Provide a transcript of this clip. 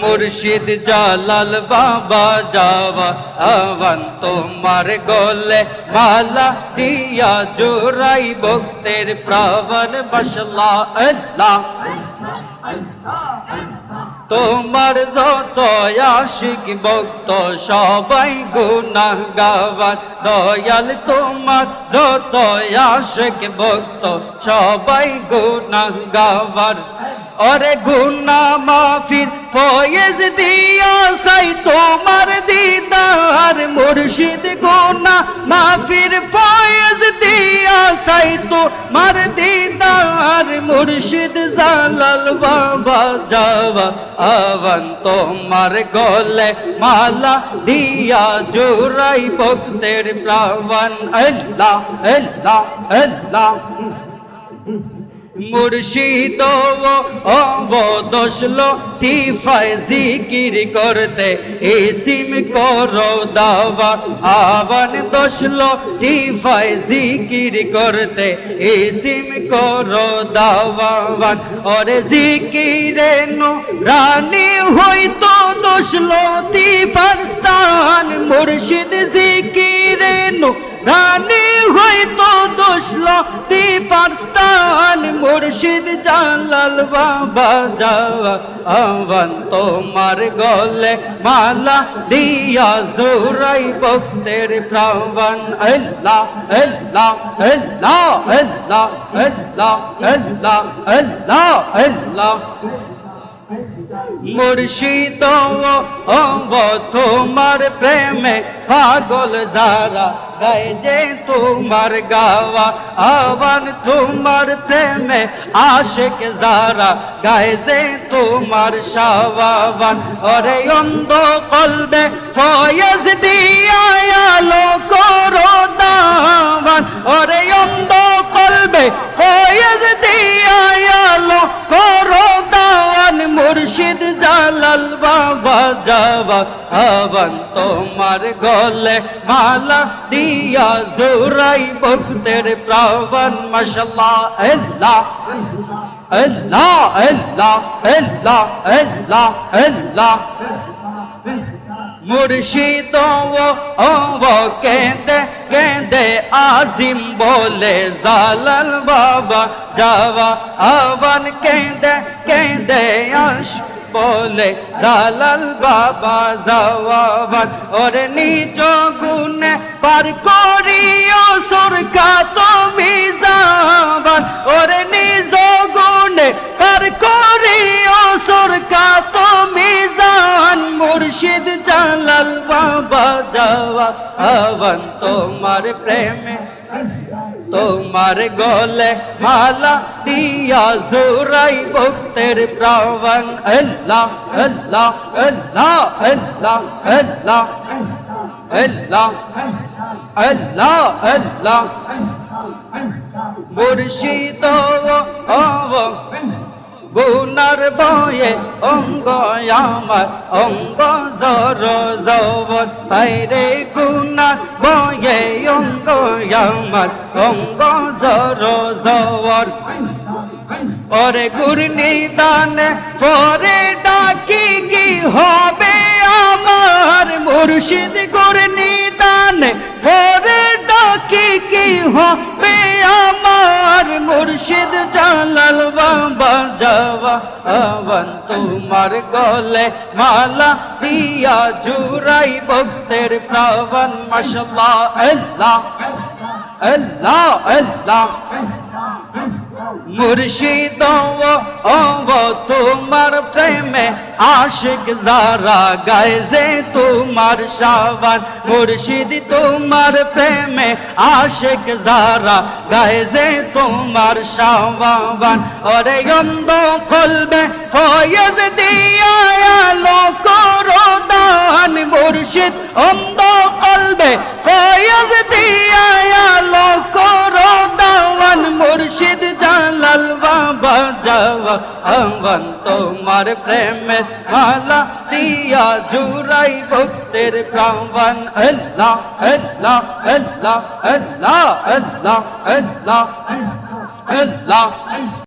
মুর্শিদ জালাল বাবা যাওয়া, আওয়ান তোমার গলে মালা দিয়া জোরাই ভক্তের প্রাণ বসলা, আল্লাহ। তোমার যত আশিক ভক্ত, সবাই গুনাহ গাওয়ার দয়াল তোমার যত আশিক ভক্ত, সবাই গুনাহ গাওয়ার ওরে গুনা মাফির ফয়েজ দিয়া সাই তোমার দিদার মুর্শিদ গুনা মাফির ফয়েজ দিয়া সাই তোমার দিদার মুর্শিদ জালাল বাবা যাওয়া আওয়ান তোমার গলে মালা দিয়া জোরাই ভক্তের প্রাণ। আল্লাহ আল্লাহ আল্লাহ। মুর্শিদ অবদশলো তিফায় জিকির করতে এসিম করো দাওয়া। আবান দশলো তিফায় জিকির করতে এসিম করো দাওয়ান ওরে জিকিরে নো রানী হইতো দশলো তিফার স্থান। মুর্শিদ জিকিরে নো রানী হইতো তিপার স্থান মুর্শিদ জালাল বাবা যাওয়া আহ্বান তোমার গলে মালা দিয়া জোরাই ভক্তের প্রাণ। আল্লাহ আল্লাহ আল্লাহ আল্লাহ আল্লাহ আল্লাহ আল্লাহ আল্লাহ মুর্শিদ তোমার প্রেমে পাগল যারা গায়ে যে তোমার গাওয়া আবান তোমার প্রেমে আশেক যারা গায়ে যে তোমার সাবান ওরে অন্ধ কলবে ফয়েজ দিয়া আলো করো দাবান ওরে অন্ধ কলবে যাওয়া আবান তোমার গলে মালা দিয়া জোরাই ভক্তের প্রাণ। মাশাল্লাহ আল্লাহ আল্লাহ আল্লাহ আল্লাহ আল্লাহ আল্লাহ। মুর্শিদ ও কেঁদে কেঁদে আজিম বলে জালাল বাবা যাওয়া আবান কেঁদে কেঁদে আস বলে জালাল বাবা যাওয়াবান ওরে নিজ গুণে পার করিও সুরকা তুমি যাবান ওরে যাওয়া আবান তোমার প্রেমে। তোমার গলে মালা দিয়া জোরাই ভক্তের প্রাণ আল্লাহ আল্লাহ আল্লাহ আল্লাহ আল্লাহ আল্লাহ আল্লাহ আল্লাহ। মুর্শিদ ও গুনার বয়ে অঙ্গ আমার, অঙ্গ জর জবর বাইরে গুনার বয়ে অঙ্গ আমার, অঙ্গ জর জবর ওরে গুরনি দানে পরে ডাকি কি হবে আমার? মুর্শিদ গুরনি দানে পরে ডাকি কি হবে আমার? মুর্শিদ জালাল বাবা যাওয়া আবান তোমার গলে মালা দিয়া জুরাই ভক্তের প্রাণ মাশাল্লাহ আল্লাহ আল্লাহ আল্লাহ। মুর্শিদ ও তোমার প্রেমে আশিক যারা গায়ে যে তোমার সাবান। মুর্শিদ, তোমার প্রেমে আশিক যারা গায়ে যে তোমার সাবান। ওরে অন্ধ কলবে ফয়েজ দিয়া আলো করো দান মুর্শিদ, অন্ধ যাওয়া আহ্বান তোমার প্রেমে মালা দিয়া জুরাই ভক্তের প্রাণ আল্লাহ আল্লাহ আল্লাহ আল্লাহ আল্লাহ আল্লাহ আল্লাহ